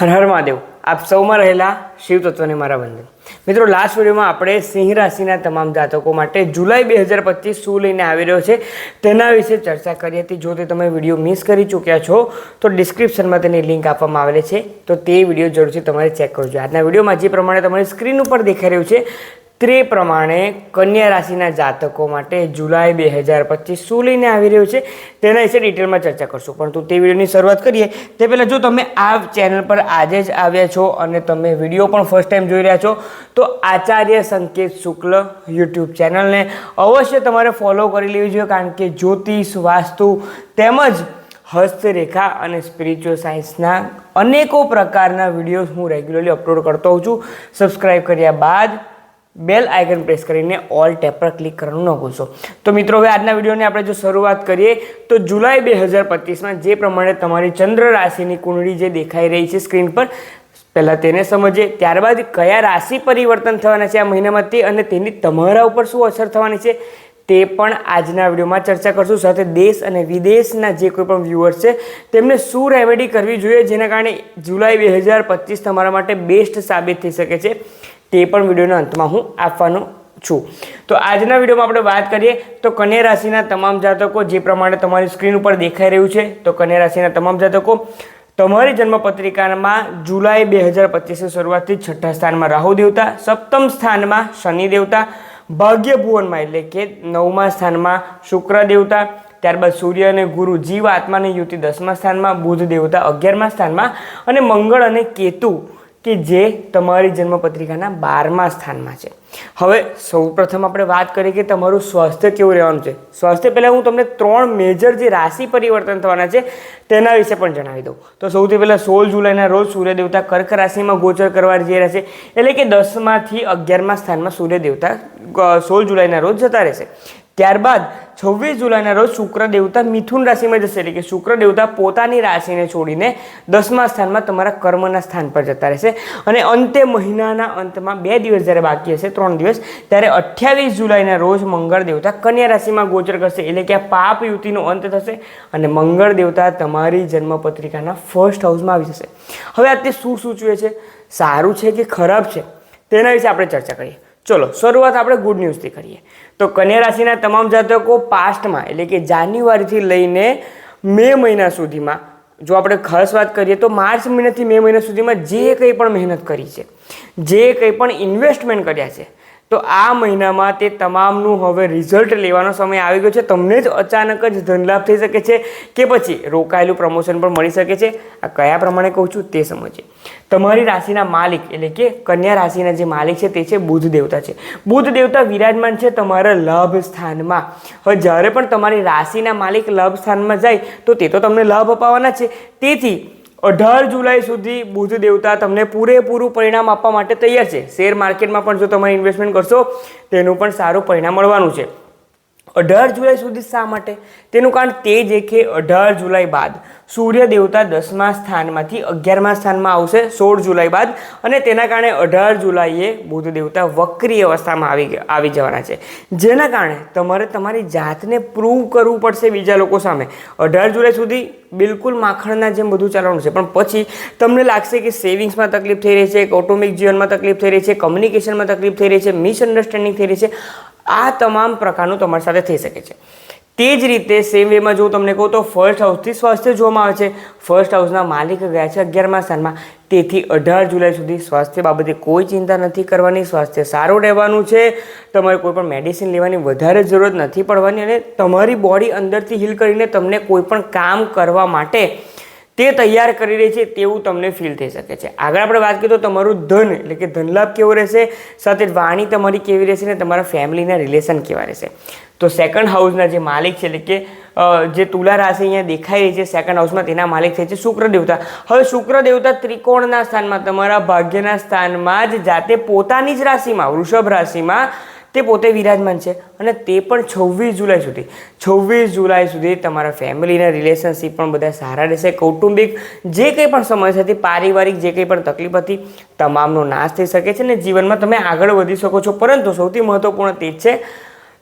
હર હર મહાદેવ. આપ સૌમાં રહેલા શિવ તત્વને મારા વંદન મિત્રો લાસ્ટ વિડીયોમાં આપણે સિંહ રાશિના તમામ જાતકો માટે જુલાઈ બે હજાર પચીસ શું લઈને આવી રહ્યો છે તેના વિશે ચર્ચા કરી હતી જો તે તમે વીડિયો મિસ કરી ચૂક્યા છો, તો ડિસ્ક્રિપ્શનમાં તેની લિંક આપવામાં આવેલી છે. તો તે વીડિયો જરૂરથી તમારે ચેક કરજો. આજના વિડીયોમાં જે પ્રમાણે તમારી સ્ક્રીન ઉપર દેખાઈ રહ્યું છે તે પ્રમાણે કન્યા રાશિના જાતકો માટે જુલાઈ બે હજાર પચીસ શું લઈને આવી રહ્યું છે તેના વિશે ડિટેલમાં ચર્ચા કરશું. પરંતુ તે વિડીયોની શરૂઆત કરીએ, તે પહેલાં જો તમે આ ચેનલ પર આજે જ આવ્યા છો અને તમે વીડિયો પણ ફર્સ્ટ ટાઈમ જોઈ રહ્યા છો, તો આચાર્ય સંકેત શુક્લ યુટ્યુબ ચેનલને અવશ્ય તમારે ફોલો કરી લેવી જોઈએ, કારણ કે જ્યોતિષ, વાસ્તુ તેમજ હસ્તરેખા અને સ્પિરિચ્યુઅલ સાયન્સના અનેકો પ્રકારના વીડિયો હું રેગ્યુલરલી અપલોડ કરતો હોઉં છું. સબસ્ક્રાઈબ કર્યા બાદ બેલ આઇકન પ્રેસ કરીને ઓલ ટેપ પર ક્લિક કરવાનું ન ભૂલશો. તો મિત્રો, હવે આજના વિડીયોની આપણે જો શરૂઆત કરીએ, તો જુલાઈ બે હજાર પચીસમાં જે પ્રમાણે તમારી ચંદ્ર રાશિની કુંડળી જે દેખાઈ રહી છે સ્ક્રીન પર, પહેલાં તેને સમજીએ, ત્યારબાદ કયા રાશિ પરિવર્તન થવાના છે આ મહિનામાં તે અને તેની તમારા ઉપર શું અસર થવાની છે તે પણ આજના વિડીયોમાં ચર્ચા કરશું. સાથે દેશ અને વિદેશના જે કોઈ પણ વ્યૂઅર્સ છે, તેમને શું રેમેડી કરવી જોઈએ જેના કારણે જુલાઈ બે હજાર પચીસ તમારા માટે બેસ્ટ સાબિત થઈ શકે છે? તે પણ વિડીયોના અંતમાં હું આપવાનો છું. તો આજના વિડીયોમાં આપણે વાત કરીએ તો કન્યા રાશિના તમામ જાતકો જે પ્રમાણે તમારી સ્ક્રીન ઉપર દેખાઈ રહ્યું છે, તો કન્યા રાશિના તમામ જાતકો, તમારી જન્મપત્રિકામાં જુલાઈ બે હજાર પચીસની શરૂઆતથી છઠ્ઠા સ્થાનમાં રાહુ દેવતા, સપ્તમ સ્થાનમાં શનિ દેવતા, ભાગ્ય ભુવનમાં એટલે કે નવમા સ્થાનમાં શુક્ર દેવતા, ત્યારબાદ સૂર્ય અને ગુરુ જીવ આત્માની યુતિ દસમા સ્થાનમાં, બુધ દેવતા અગિયારમા સ્થાનમાં અને મંગળ અને કેતુ કે જે તમારી જન્મપત્રિકાના બારમા સ્થાનમાં છે. હવે સૌપ્રથમ આપણે વાત કરીએ કે તમારું સ્વાસ્થ્ય કેવું રહેવાનું છે. સ્વાસ્થ્ય પહેલાં હું તમને ત્રણ મેજર જે રાશિ પરિવર્તન થવાના છે, તેના વિશે પણ જણાવી દઉં. તો સૌથી પહેલાં સોળ જુલાઈના રોજ સૂર્યદેવતા કર્ક રાશિમાં ગોચર કરવા જઈ રહ્યા છે. એટલે કે દસમાંથી અગિયારમા સ્થાનમાં સૂર્યદેવતા સોળ જુલાઈના રોજ જતા રહેશે. ત્યારબાદ છવ્વીસ જુલાઈના રોજ શુક્ર દેવતા મિથુન રાશિમાં જશે. એટલે કે શુક્ર દેવતા પોતાની રાશિને છોડીને દસમા સ્થાનમાં તમારા કર્મના સ્થાન પર જતા રહેશે. અને અંતે મહિનાના અંતમાં બે દિવસ જ્યારે બાકી હશે, ત્રણ દિવસ, ત્યારે અઠ્યાવીસ જુલાઈના રોજ મંગળ દેવતા કન્યા રાશિમાં ગોચર કરશે. એટલે કે આ પાપ યુતિનો અંત થશે અને મંગળ દેવતા તમારી જન્મપત્રિકાના ફર્સ્ટ હાઉસમાં આવી જશે. હવે આ તે શું સૂચવે છે? સારું છે કે ખરાબ છે? તેના વિશે આપણે ચર્ચા કરીએ. ચલો, શરૂઆત આપણે ગુડ ન્યૂઝથી કરીએ. તો કન્યા રાશિના તમામ જાતકો પાસ્ટમાં, એટલે કે જાન્યુઆરીથી લઈને મે મહિના સુધીમાં, જો આપણે ખાસ વાત કરીએ તો માર્ચ મહિનાથી મે મહિના સુધીમાં જે કંઈ પણ મહેનત કરી છે, જે કંઈ પણ ઇન્વેસ્ટમેન્ટ કર્યા છે તો આ મહિનામાં તે તમામનું હવે રિઝલ્ટ લેવાનો સમય આવી ગયો છે. તમને જ અચાનક જ ધનલાભ થઈ શકે છે કે પછી રોકાયેલું પ્રમોશન પણ મળી શકે છે. આ કયા પ્રમાણે કહું છું તે સમજીએ તમારી રાશિના માલિક એટલે કે કન્યા રાશિના જે માલિક છે તે છે બુધ દેવતા છે. બુધ દેવતા વિરાજમાન છે તમારા લાભ સ્થાનમાં. હવે જ્યારે પણ તમારી રાશિના માલિક લાભ સ્થાનમાં જાય તો તે તો તમને લાભ અપાવવાના છે. તેથી અઢાર જુલાઈ સુધી બુધ દેવતા તમને પૂરેપૂરું પરિણામ આપવા માટે તૈયાર છે. શેર માર્કેટમાં પણ જો તમે ઇન્વેસ્ટમેન્ટ કરશો તેનું પણ સારું પરિણામ મળવાનું છે. અઢાર જુલાઈ સુધી શા માટે? તેનું કારણ તે જ કે અઢાર જુલાઈ બાદ સૂર્ય દેવતા દસમા સ્થાનમાંથી અગિયારમા સ્થાનમાં આવશે, સોળ જુલાઈ બાદ, અને તેના કારણે અઢાર જુલાઈએ બુધ દેવતા વક્રી અવસ્થામાં આવી આવી જવાના છે. જેના કારણે તમારે તમારી જાતને પ્રૂવ કરવું પડશે બીજા લોકો સામે. અઢાર જુલાઈ સુધી બિલકુલ માખણના જેમ બધું ચાલવાનું છે, પણ પછી તમને લાગશે કે સેવિંગ્સમાં તકલીફ થઈ રહી છે કૌટુંબિક જીવનમાં તકલીફ થઈ રહી છે, કમ્યુનિકેશનમાં તકલીફ થઈ રહી છે, મિસઅન્ડરસ્ટેન્ડિંગ થઈ રહી છે. આ તમામ પ્રકારનું તમારી સાથે થઈ શકે છે. તે જ રીતે સેમ વેમાં જો તમને કહું તો ફર્સ્ટ હાઉસથી સ્વાસ્થ્ય જોવામાં આવે છે. ફર્સ્ટ હાઉસના માલિક ગયા છે અગિયારમા સ્થાનમાં. તેથી અઢાર જુલાઈ સુધી સ્વાસ્થ્ય બાબતે કોઈ ચિંતા નથી કરવાની. સ્વાસ્થ્ય સારું રહેવાનું છે. તમારે કોઈ પણ મેડિસિન લેવાની વધારે જરૂરત નથી પડવાની અને તમારી બોડી અંદરથી હીલ કરીને તમને કોઈ પણ કામ કરવા માટે તે તૈયાર કરી રહી છે તેવું તમને ફીલ થઈ શકે છે. આગળ આપણે વાત કરીએ તો તમારું ધન, એટલે કે ધનલાભ કેવો રહેશે? સાથે વાણી તમારી કેવી રહેશે ને તમારા ફેમિલીના રિલેશન કેવા રહેશે? તો સેકન્ડ હાઉસના જે માલિક છે, એટલે કે જે તુલા રાશિ અહીંયા દેખાઈ રહી છે સેકન્ડ હાઉસમાં તેના માલિક થાય છે શુક્ર દેવતા. હવે શુક્ર દેવતા ત્રિકોણના સ્થાનમાં, તમારા ભાગ્યના સ્થાનમાં જ જાતે પોતાની જ રાશિમાં, વૃષભ રાશિમાં તે પોતે વિરાજમાન છે અને તે પણ છવ્વીસ જુલાઈ સુધી. છવ્વીસ જુલાઈ સુધી તમારા ફેમિલીના રિલેશનશિપ પણ બધા સારા રહેશે. કૌટુંબિક જે કંઈ પણ સમસ્યા હતી પારિવારિક જે કંઈ પણ તકલીફ હતી, તમામનો નાશ થઈ શકે છે અને જીવનમાં તમે આગળ વધી શકો છો. પરંતુ સૌથી મહત્ત્વપૂર્ણ તે જ છે,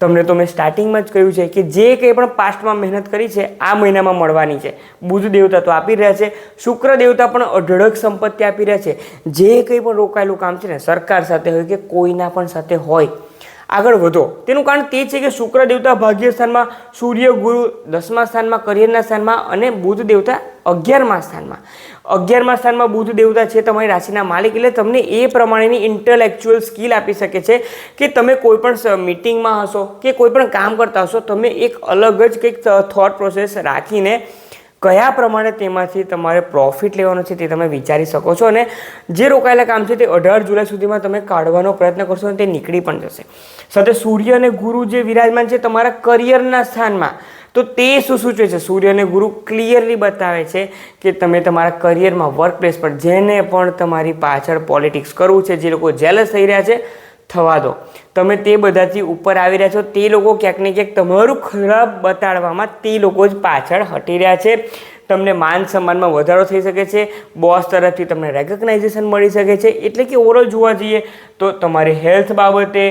તમને તો મેં સ્ટાર્ટિંગમાં જ કહ્યું છે કે જે કંઈ પણ પાસ્ટમાં મહેનત કરી છે, આ મહિનામાં મળવાની છે. બુધ દેવતા તો આપી રહ્યા છે, શુક્ર દેવતા પણ અઢળક સંપત્તિ આપી રહ્યા છે. જે કંઈ પણ રોકાયેલું કામ છે ને, સરકાર સાથે હોય કે કોઈના પણ સાથે હોય આગળ વધો. તેનું કારણ તે છે કે શુક્ર દેવતા ભાગ્ય સ્થાનમાં સૂર્ય, ગુરુ દસમા સ્થાનમાં, કરિયરના સ્થાનમાં અને બુધ દેવતા અગિયારમા સ્થાનમાં. અગિયારમા સ્થાનમાં બુધ દેવતા છે તમારી રાશિના માલિક એટલે તમને એ પ્રમાણેની ઇન્ટેલેક્ચ્યુઅલ સ્કિલ આપી શકે છે કે તમે કોઈપણ મિટિંગમાં હશો કે કોઈપણ કામ કરતા હશો, તમે એક અલગ જ કંઈક થોટ પ્રોસેસ રાખીને કયા પ્રમાણે તેમાંથી તમારે પ્રોફિટ લેવાનો છે તે તમે વિચારી શકો છો અને જે રોકાયેલા કામ છે તે અઢાર જુલાઈ સુધીમાં તમે કાઢવાનો પ્રયત્ન કરશો અને તે નીકળી પણ જશે. સાથે સૂર્ય અને ગુરુ જે વિરાજમાન છે તમારા કરિયરના સ્થાનમાં, તો તે શું સૂચવે છે? સૂર્ય અને ગુરુ ક્લિયરલી બતાવે છે કે તમે તમારા કરિયરમાં વર્ક પ્લેસ પર જેને પણ તમારી પાછળ પોલિટિક્સ કરવું છે, જે લોકો જેલસ થઈ રહ્યા છે થવા દો. તમે તે બધાથી ઉપર આવી રહ્યા છો. તે લોકો ક્યાંક ને ક્યાંક તમારું ખરાબ બતાડવામાં તે લોકો જ પાછળ હટી રહ્યા છે. તમને માન સન્માનમાં વધારો થઈ શકે છે. બોસ તરફથી તમને રેકગ્નાઇઝેશન મળી શકે છે. એટલે કે ઓવરઓલ જોવા જઈએ તો તમારી હેલ્થ બાબતે,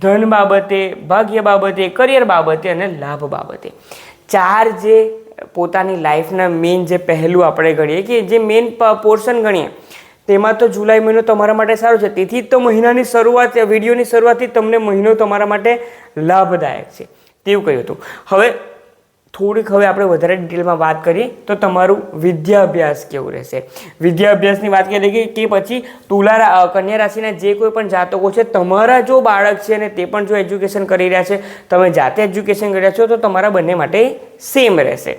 ધન બાબતે, ભાગ્ય બાબતે કરિયર બાબતે અને લાભ બાબતે. ચાર જે પોતાની લાઈફના મેઇન જે પહેલું આપણે ગણીએ કે જે મેઇન પોર્શન ગણીએ તેમાં તો જુલાઈ મહિનો તમારા માટે સારો છે. તેથી જ તો મહિનાની શરૂઆત, વિડીયોની શરૂઆતથી તમને મહિનો તમારા માટે લાભદાયક છે. તેવું કહ્યું હતું. હવે થોડીક હવે આપણે વધારે ડિટેલમાં વાત કરીએ તો તમારું વિદ્યાભ્યાસ કેવું રહેશે? વિદ્યાભ્યાસની વાત કરીએ કે પછી તુલા કન્યા રાશિના જે કોઈ પણ જાતકો છે, તમારા જો બાળક છે અને તે પણ જો એજ્યુકેશન કરી રહ્યા છે, તમે જાતે એજ્યુકેશન કરી રહ્યા છો, તો તમારા બંને માટે સેમ રહેશે.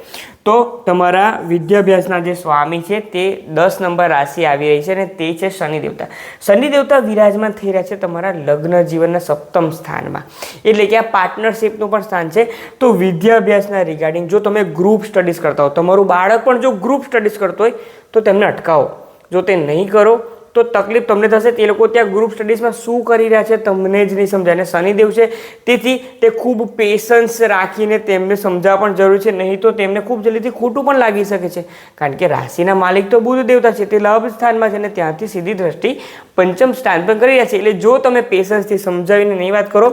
તો તમારા વિદ્યાભ્યાસના જે સ્વામી છે તે દસ નંબર રાશિ આવી રહી છે અને તે છે શનિ દેવતા શનિ દેવતા વિરાજમાન થઈ રહ્યા છે તમારા લગ્ન જીવનના સપ્તમ સ્થાનમાં. એટલે કે આ પાર્ટનરશિપનું પણ સ્થાન છે. તો વિદ્યાભ્યાસના રિગાર્ડિંગ જો તમે ગ્રુપ સ્ટડીઝ કરતા હો, તમારું બાળક પણ જો ગ્રુપ સ્ટડીઝ કરતો હોય, તો તેમને અટકાવો. જો તે નહીં કરો તો તકલીફ તમને થશે તે લોકો ત્યાં ગ્રુપ સ્ટડીઝમાં શું કરી રહ્યા છે તમને જ નહીં સમજાય. અને શનિદેવ છે, તેથી તે ખૂબ પેશન્સ રાખીને તેમને સમજાવવા પણ જરૂરી છે. નહીં તો તેમને ખૂબ જલ્દીથી ખોટું પણ લાગી શકે છે. કારણ કે રાશિના માલિક તો બુધ દેવતા છે, તે લાભ સ્થાનમાં છે અને ત્યાંથી સીધી દ્રષ્ટિ પંચમ સ્થાન પર કરી રહ્યા છે. એટલે જો તમે પેશન્સથી સમજાવીને નહીં વાત કરો,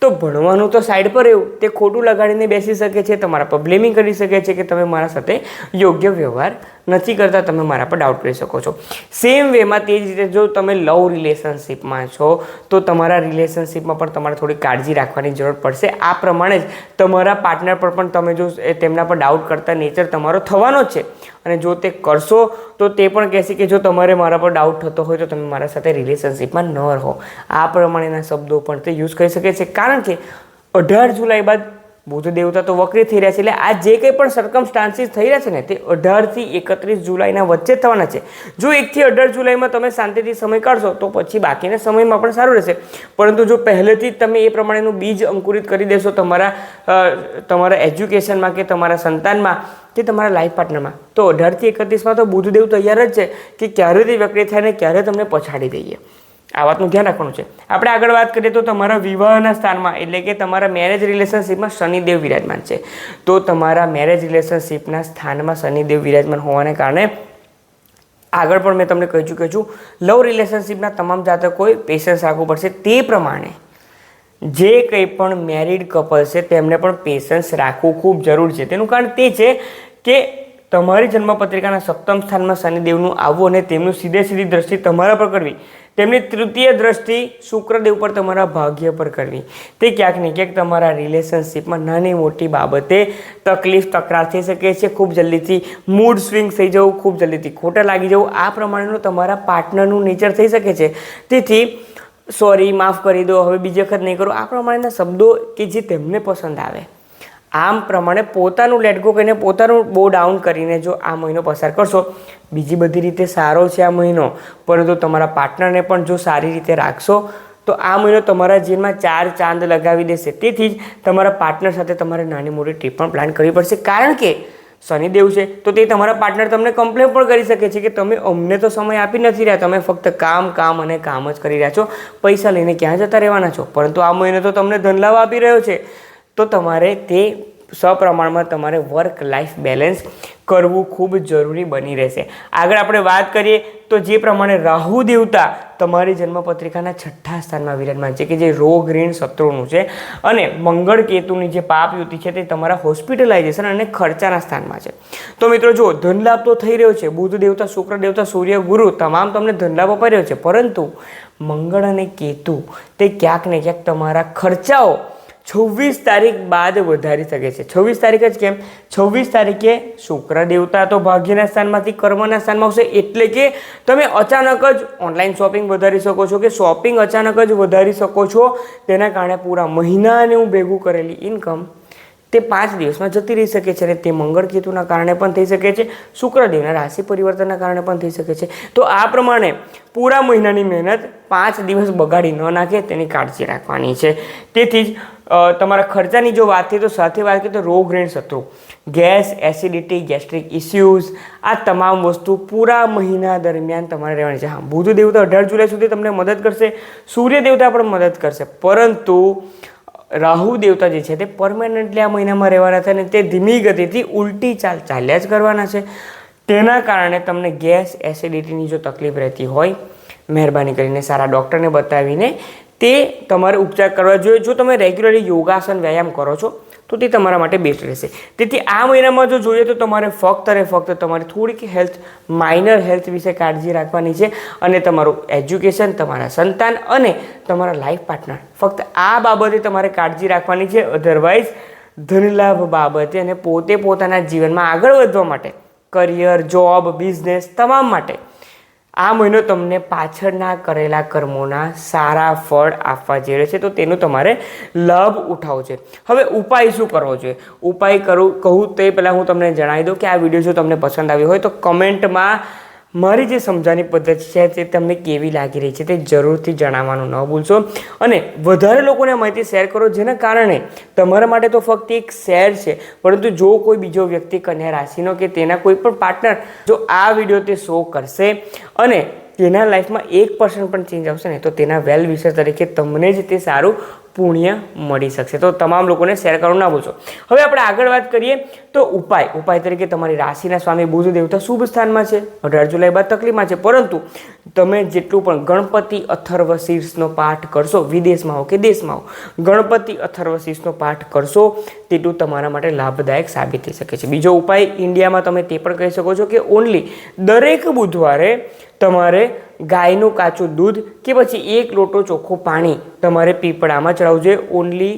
તો ભણવાનું તો સાઈડ પર એવું તે ખોટું લગાડીને બેસી શકે છે, તમારા પર બ્લેમિંગ કરી શકે છે કે તમે મારા સાથે યોગ્ય વ્યવહાર નથી કરતા, તમે મારા પર ડાઉટ કરી શકો છો. સેમ વેમાં તે જ રીતે જો તમે લવ રિલેશનશિપમાં છો, તો તમારા રિલેશનશિપમાં પણ તમારે થોડી કાળજી રાખવાની જરૂર પડશે. આ પ્રમાણે જ તમારા પાર્ટનર પર પણ તમે જો તેમના પર ડાઉટ કરતા નેચર તમારો થવાનો છે. અને જો તે કરશો, તો તે પણ કહેશે કે જો તમારે મારા પર ડાઉટ થતો હોય, તો તમે મારા સાથે રિલેશનશિપમાં ન રહો. આ પ્રમાણેના શબ્દો પણ તે યુઝ કરી શકે છે. કારણ કે અઢાર જુલાઈ બાદ બુધ દેવતા તો વક્રી થઈ રહ્યા છે. એટલે આ જે કંઈ પણ સરકમસ્ટાન્સીસ થઈ રહ્યા છે ને, તે અઢારથી એકત્રીસ જુલાઈના વચ્ચે થવાના છે. જો એકથી અઢાર જુલાઈમાં તમે શાંતિથી સમય કાઢશો, તો પછી બાકીના સમયમાં પણ સારું રહેશે. પરંતુ જો પહેલેથી જ તમે એ પ્રમાણેનું બીજ અંકુરિત કરી દેશો તમારા તમારા એજ્યુકેશનમાં કે તમારા સંતાનમાં કે તમારા લાઈફ પાર્ટનરમાં, તો અઢારથી એકત્રીસમાં તો બુધદેવ તૈયાર જ છે કે ક્યારે તે વક્રી થાય ને ક્યારે તમને પછાડી દઈએ. આ વાતનું ધ્યાન રાખવાનું છે. આપણે આગળ વાત કરીએ તો તમારા વિવાહના સ્થાનમાં, એટલે કે તમારા મેરેજ રિલેશનશિપમાં શનિદેવ વિરાજમાન છે. તો તમારા મેરેજ રિલેશનશિપના સ્થાનમાં શનિદેવ વિરાજમાન હોવાને કારણે આગળ પણ મેં તમને કહી ચૂક્યો છું લવ રિલેશનશિપના તમામ જાતકોએ પેશન્સ રાખવું પડશે. તે પ્રમાણે જે કંઈ પણ મેરિડ કપલ છે, તેમને પણ પેશન્સ રાખવું ખૂબ જરૂર છે. તેનું કારણ તે છે કે તમારી જન્મપત્રિકાના સપ્તમ સ્થાનમાં શનિદેવનું આવવું અને તેમનું સીધે સીધી દ્રષ્ટિ તમારા પર કરવી. તેમની તૃતીય દ્રષ્ટિ શુક્રદેવ પર તમારા ભાગ્ય પર કરવી. તે ક્યાંક ને ક્યાંક તમારા રિલેશનશિપમાં નાની મોટી બાબતે તકલીફ તકરાર થઈ શકે છે. ખૂબ જલ્દીથી મૂડ સ્વિંગ થઈ જવું, ખૂબ જલ્દીથી ખોટા લાગી જવું, આ પ્રમાણેનું તમારા પાર્ટનરનું નેચર થઈ શકે છે. તેથી, સોરી, માફ કરી દો, હવે બીજી વખત નહીં કરો. આ પ્રમાણેના શબ્દો કે જે તેમને પસંદ આવે. આમ પ્રમાણે પોતાનું લેટગો કરીને પોતાનું બહુ ડાઉન કરીને જો આ મહિનો પસાર કરશો, બીજી બધી રીતે સારો છે આ મહિનો, પરંતુ તમારા પાર્ટનરને પણ જો સારી રીતે રાખશો, તો આ મહિનો તમારા જીવનમાં ચાર ચાંદ લગાવી દેશે. તેથી જ તમારા પાર્ટનર સાથે તમારે નાની મોટી ટ્રીપ પણ પ્લાન કરવી પડશે. કારણ કે શનિદેવ છે, તો તે તમારા પાર્ટનર તમને કમ્પ્લેન પણ કરી શકે છે કે તમે અમને તો સમય આપી નથી રહ્યા, તમે ફક્ત કામ કામ અને કામ જ કરી રહ્યા છો. પૈસા લઈને ક્યાં જતા રહેવાના છો? પરંતુ આ મહિનો તો તમને ધનલાભ આપી રહ્યો છે. તો તમારે તે સપ્રમાણમાં તમારે વર્ક લાઈફ બેલેન્સ કરવું ખૂબ જરૂરી બની રહેશે. આગળ આપણે વાત કરીએ તો જે પ્રમાણે રાહુ દેવતા તમારી જન્મપત્રિકાના છઠ્ઠા સ્થાનમાં વિરાજમાન છે કે જે રોગ ઋણ શત્રુનું છે અને મંગળ કેતુની જે પાપ યુતિ છે તે તમારા હોસ્પિટલાઇઝેશન અને ખર્ચાના સ્થાનમાં છે. તો મિત્રો જો ધન લાભ તો થઈ રહ્યો છે. બુધ દેવતા, શુક્ર દેવતા, સૂર્ય, ગુરુ તમામ તમને ધન લાભ અપાઈ રહ્યો છે. પરંતુ મંગળ અને કેતુ તે ક્યાંક ને ક્યાંક તમારા ખર્ચાઓ છવ્વીસ તારીખ બાદ વધારી શકે છે. છવ્વીસ તારીખ જ કેમ? છવ્વીસ તારીખે શુક્ર દેવતા તો ભાગ્યના સ્થાનમાંથી કર્મના સ્થાનમાં આવશે એટલે કે તમે અચાનક જ ઓનલાઈન શોપિંગ વધારી શકો છો કે શોપિંગ અચાનક જ વધારી શકો છો. તેના કારણે પૂરા મહિનાને હું ભેગું કરેલી ઇન્કમ તે પાંચ દિવસમાં જતી રહી શકે છે અને તે મંગળ કેતુના કારણે પણ થઈ શકે છે. શુક્રદેવના રાશિ પરિવર્તનના કારણે પણ થઈ શકે છે. તો આ પ્રમાણે પૂરા મહિનાની મહેનત પાંચ દિવસ બગાડી ન નાખે તેની કાળજી રાખવાની છે. તેથી જ તમારા ખર્ચાની જો વાત થઈ, તો સાથે વાત કરીએ તો રોગ ઋણ શત્રુ ગેસ એસિડિટી ગેસ્ટ્રિક ઇસ્યુઝ આ તમામ વસ્તુ પૂરા મહિના દરમિયાન તમારે રહેવાની છે. હા, બુધ દેવતા અઢાર જુલાઈ સુધી તમને મદદ કરશે, સૂર્ય દેવતા પણ મદદ કરશે. પરંતુ, રાહુ દેવતા જે છે, તે પરમેનન્ટલી આ મહિનામાં રહેવાના છે અને તે ધીમી ગતિથી ઉલટી ચાલ ચાલ્યા જ કરવાના છે. તેના કારણે તમને ગેસ એસિડિટીની જો તકલીફ રહેતી હોય, મહેરબાની કરીને સારા ડૉક્ટરને બતાવીને તે તમારે ઉપચાર કરવા જોઈએ. જો તમે રેગ્યુલરલી યોગાસન વ્યાયામ કરો છો, તો તે તમારા માટે બેસ્ટ રહેશે. તેથી આ મહિનામાં જો જોઈએ તો તમારે ફક્ત અને ફક્ત તમારે થોડીક હેલ્થ માઇનર હેલ્થ વિશે કાળજી રાખવાની છે અને તમારું એજ્યુકેશન તમારા સંતાન અને તમારા લાઈફ પાર્ટનર ફક્ત આ બાબતે તમારે કાળજી રાખવાની છે. અધરવાઇઝ ધનલાભ બાબતે અને પોતે પોતાના જીવનમાં આગળ વધવા માટે કરિયર જોબ બિઝનેસ તમામ માટે આ મહિનો તમને પાછળના કરેલા કર્મોના સારા ફળ આપવા જઈ રહ્યો છે. તો તેનો તમારે લાભ ઉઠાવવો છે. હવે ઉપાય શું કરવો જોઈએ? ઉપાય કરું કહું તે પહેલાં હું તમને જણાવી દઉં કે આ વીડિયો જો તમને પસંદ આવ્યો હોય તો કમેન્ટમાં મારી જે સમજાવવાની પદ્ધતિ છે તે તમને કેવી લાગી રહી છે તે જરૂરથી જણાવવાનું ન ભૂલશો. અને વધારે લોકોને માહિતી શેર કરો, જેના કારણે તમારા માટે તો ફક્ત એક શેર છે, પરંતુ જો કોઈ બીજો વ્યક્તિ કન્યા રાશિનો કે તેના કોઈ પણ પાર્ટનર જો આ વીડિયો તે શો કરશે અને તેના લાઈફમાં એક પર્સન્ટ પણ ચેન્જ આવશે ને, તો તેના વેલ વિશર તરીકે તમને જ તે સારું પુણ્ય મળી શકશે. તો તમામ લોકોને શેર કરવાનું ના ભૂલશો. હવે આપણે આગળ વાત કરીએ તો ઉપાય. ઉપાય તરીકે તમારી રાશિના સ્વામી બુધ દેવતા શુભ સ્થાનમાં છે, અઢાર જુલાઈ બાદ તકલીફમાં છે. પરંતુ તમે જેટલું પણ ગણપતિ અથર્વ શીર્ષનો પાઠ કરશો, વિદેશમાં હો કે દેશમાં હો, ગણપતિ અથર્વ શીર્ષનો પાઠ કરશો, તેટલું તમારા માટે લાભદાયક સાબિત થઈ શકે છે. બીજો ઉપાય, ઇન્ડિયામાં તમે તે પણ કહી શકો છો કે ઓનલી દરેક બુધવારે તમારે ગાયનું કાચું દૂધ કે પછી એક લોટો ચોખ્ખું પાણી તમારે પીપળામાં ચડાવવું જોઈએ. ઓનલી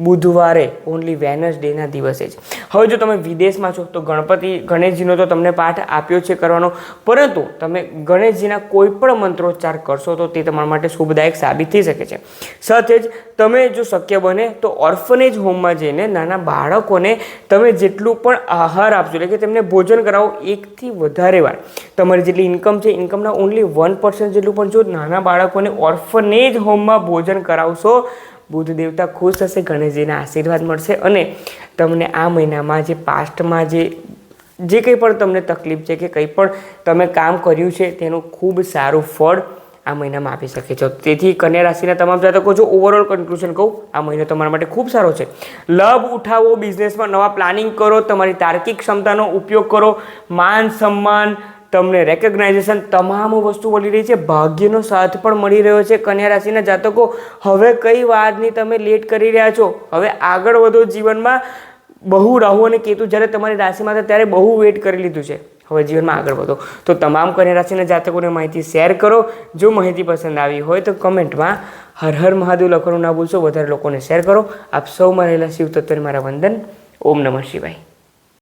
બુધવારે ઓનલી વેનસડેના દિવસે જ. હવે જો તમે વિદેશમાં છો, તો ગણપતિ, ગણેશજીનો તો તમને પાઠ આપ્યો છે કરવાનો. પરંતુ તમે ગણેશજીના કોઈ પણ મંત્રોચ્ચાર કરશો, તો તે તમારા માટે શુભદાયક સાબિત થઈ શકે છે. સાથે જ તમે જો શક્ય બને, તો ઓર્ફનેજ હોમમાં જઈને નાના બાળકોને તમે જેટલું પણ આહાર આપશો, એટલે કે તેમને ભોજન કરાવો, એકથી વધારે વાર. તમારી જેટલી ઇન્કમ છે ઇન્કમના ઓનલી વન પર્સન્ટ જેટલું પણ જો નાના બાળકોને ઓર્ફનેજ હોમમાં ભોજન કરાવશો બુદ્ધ દેવતા ખુશ થશે, ગણેશજીના આશીર્વાદ મળશે અને તમને આ મહિનામાં જે પાસ્ટમાં જે જે કંઈ પણ તમને તકલીફ છે કે કંઈ પણ તમે કામ કર્યું છે, તેનું ખૂબ સારું ફળ આ મહિનામાં આપી શકે છે. તેથી કન્યા રાશિના તમામ જાતકો, જો ઓવરઓલ કન્ક્લુઝન કહું, આ મહિનો તમારા માટે ખૂબ સારો છે. લાભ ઉઠાવો બિઝનેસમાં નવા પ્લાનિંગ કરો, તમારી તાર્કિક ક્ષમતાનો ઉપયોગ કરો, માન સન્માન તમને રેકગ્નાઇઝેશન તમામ વસ્તુ મળી રહી છે. ભાગ્યનો સાથ પણ મળી રહ્યો છે કન્યા રાશિના જાતકો. હવે કઈ વાતની તમે લેટ કરી રહ્યા છો? હવે આગળ વધો જીવનમાં. બહુ રાહુ અને કેતુ જ્યારે તમારી રાશિમાં હતા ત્યારે બહુ વેટ કરી લીધું છે. હવે જીવનમાં આગળ વધો. તો તમામ કન્યા રાશિના જાતકોને માહિતી શેર કરો. જો માહિતી પસંદ આવી હોય તો કમેન્ટમાં હર હર મહાદેવ લખવાનું ના ભૂલશો. વધારે લોકોને શેર કરો. આપ સૌમાં રહેલા શિવ તત્વને મારા વંદન. ઓમ નમઃ શિવાય.